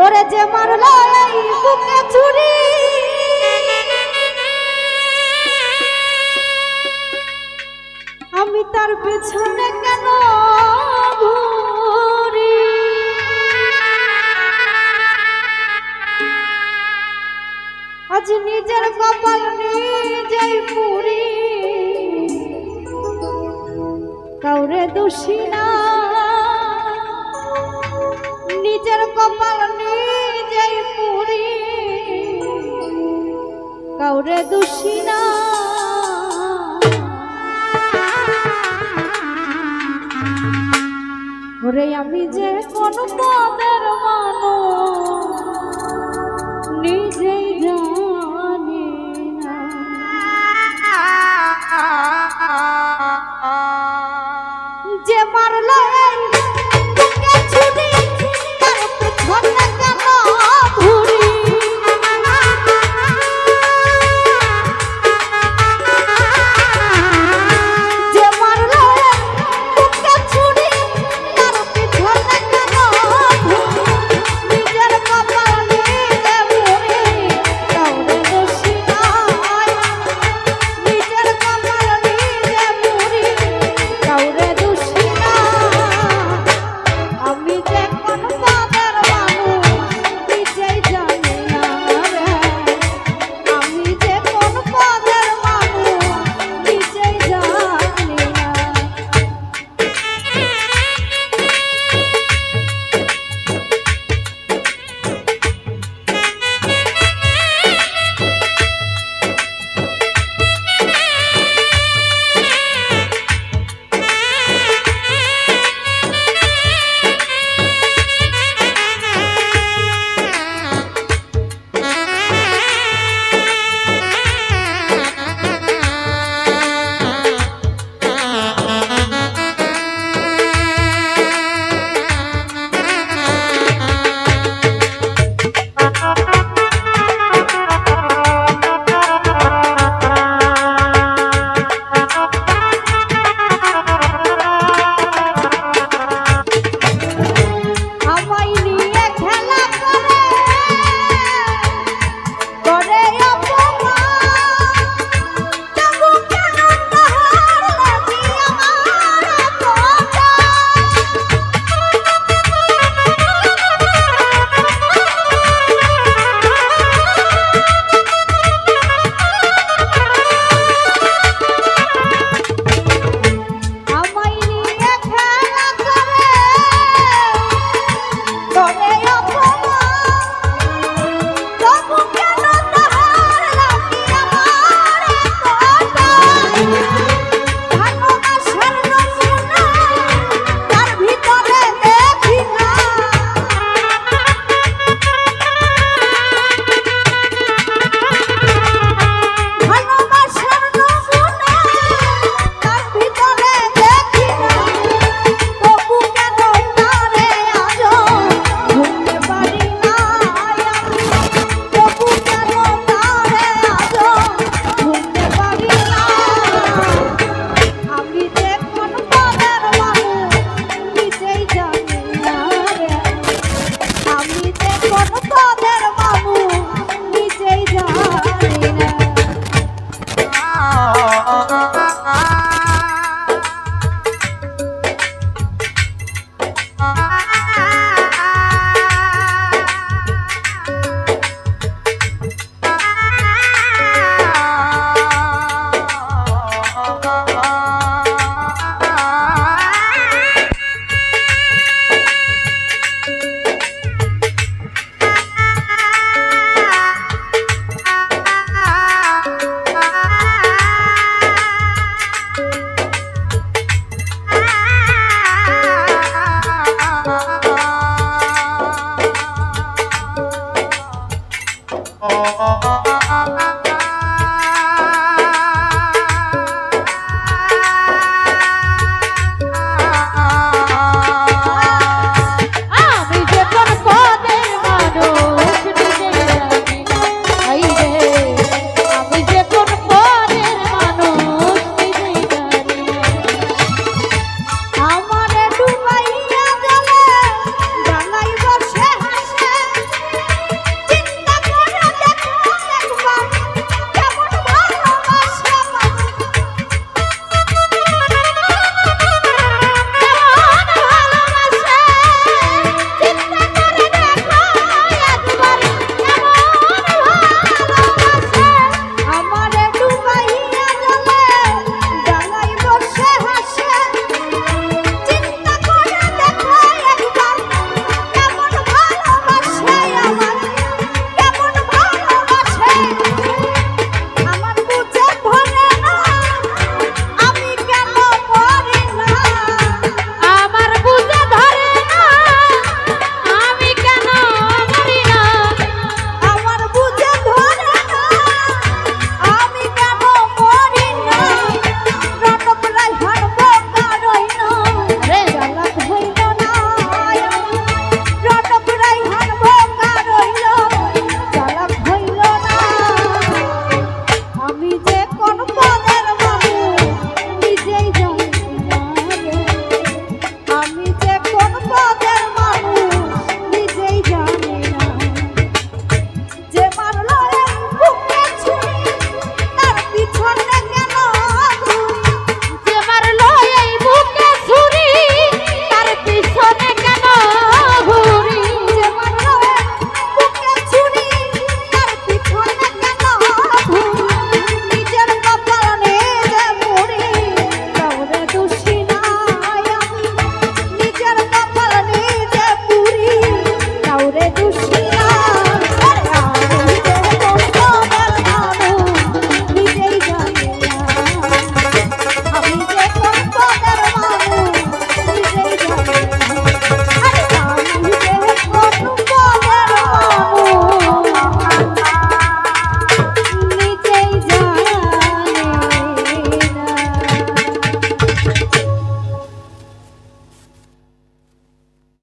তোরে যে মারল এই বুকে ছুরি। আমি তার পেছনে কেন ঘুরি? আজ নিজের কপাল নিজেই পুরি। কাউরে দোষী না। নিজের কপাল ওরে দুষিনা। ওরে আমি যে কোন পদের মানো নিজেই জানি না। যে মারলো এই